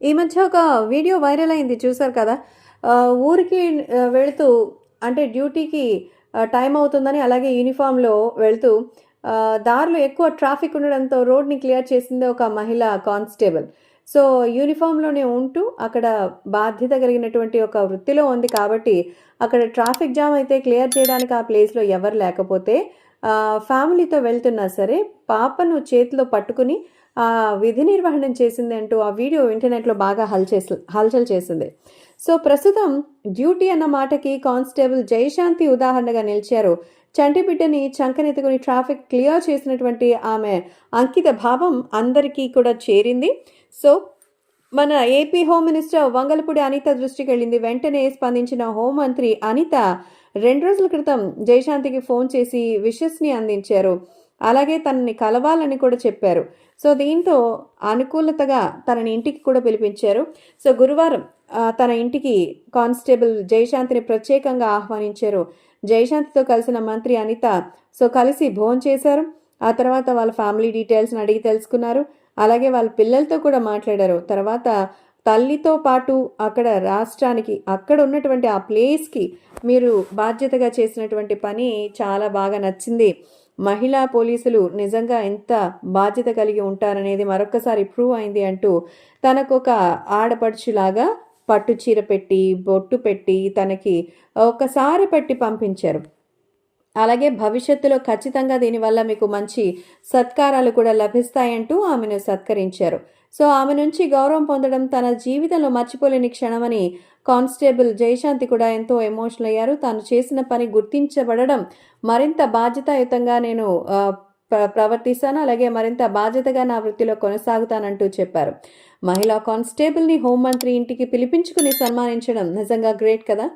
ఈ మధ్య ఒక వీడియో వైరల్ అయింది చూసారు కదా? ఊరికి వెళుతూ అంటే డ్యూటీకి టైం అవుతుందని అలాగే యూనిఫామ్లో వెళుతూ దారిలో ఎక్కువ ట్రాఫిక్ ఉండడంతో రోడ్ని క్లియర్ చేసింది ఒక మహిళ కానిస్టేబుల్. సో యూనిఫామ్లోనే ఉంటూ అక్కడ బాధ్యత కలిగినటువంటి ఒక వృత్తిలో ఉంది కాబట్టి అక్కడ ట్రాఫిక్ జామ్ అయితే క్లియర్ చేయడానికి ఆ ప్లేస్లో ఎవరు లేకపోతే ఫ్యామిలీతో వెళ్తున్నా సరే పాపను చేతిలో పట్టుకుని విధి నిర్వహణం చేసింది అంటూ ఆ వీడియో ఇంటర్నెట్లో బాగా హల్చేసి హల్చల్ చేసింది. సో ప్రస్తుతం డ్యూటీ అన్న మాటకి కానిస్టేబుల్ జయశాంతి ఉదాహరణగా నిలిచారు. చంటి బిడ్డని చంకనెత్తుకుని ట్రాఫిక్ క్లియర్ చేసినటువంటి ఆమె అంకిత భావం అందరికీ కూడా చేరింది. సో మన AP home minister Vangalapudi Anitha దృష్టికి వెళ్ళింది. వెంటనే స్పందించిన హోంమంత్రి అనిత రెండు రోజుల క్రితం జయశాంతికి ఫోన్ చేసి విషస్ని అందించారు. అలాగే తనని కలవాలని కూడా చెప్పారు. సో దీంతో అనుకూలతగా తనని ఇంటికి కూడా పిలిపించారు. సో గురువారం తన ఇంటికి కానిస్టేబుల్ జయశాంతిని ప్రత్యేకంగా ఆహ్వానించారు. జయశాంతితో కలిసిన మంత్రి అనిత సో కలిసి భోజనం చేశారు. ఆ తర్వాత వాళ్ళ ఫ్యామిలీ డీటెయిల్స్ని అడిగి తెలుసుకున్నారు. అలాగే వాళ్ళ పిల్లలతో కూడా మాట్లాడారు. తర్వాత తల్లితో పాటు అక్కడ రాష్ట్రానికి అక్కడ ఉన్నటువంటి ఆ ప్లేస్కి మీరు బాధ్యతగా చేసినటువంటి పని చాలా బాగా నచ్చింది. మహిళా పోలీసులు నిజంగా ఎంత బాధ్యత కలిగి ఉంటారనేది మరొకసారి ప్రూవ్ అయింది అంటూ తనకొక ఆడపడుచులాగా పట్టు చీర పెట్టి బొట్టు పెట్టి తనకి ఒకసారి పెట్టి పంపించారు. అలాగే భవిష్యత్తులో ఖచ్చితంగా దీనివల్ల మీకు మంచి సత్కారాలు కూడా లభిస్తాయంటూ ఆమెను సత్కరించారు. సో ఆమె నుంచి గౌరవం పొందడం తన జీవితంలో మర్చిపోలేని క్షణమని కానిస్టేబుల్ జయశాంతి కూడా ఎంతో ఎమోషనల్ అయ్యారు. తాను చేసిన పని గుర్తించబడడం మరింత బాధ్యతాయుతంగా నేను ప్ర- ప్రవర్తిస్తాను. అలాగే మరింత బాధ్యతగా నా వృత్తిలో కొనసాగుతానంటూ చెప్పారు. మహిళా కానిస్టేబుల్ని హోంమంత్రి ఇంటికి పిలిపించుకుని సన్మానించడం నిజంగా గ్రేట్ కదా?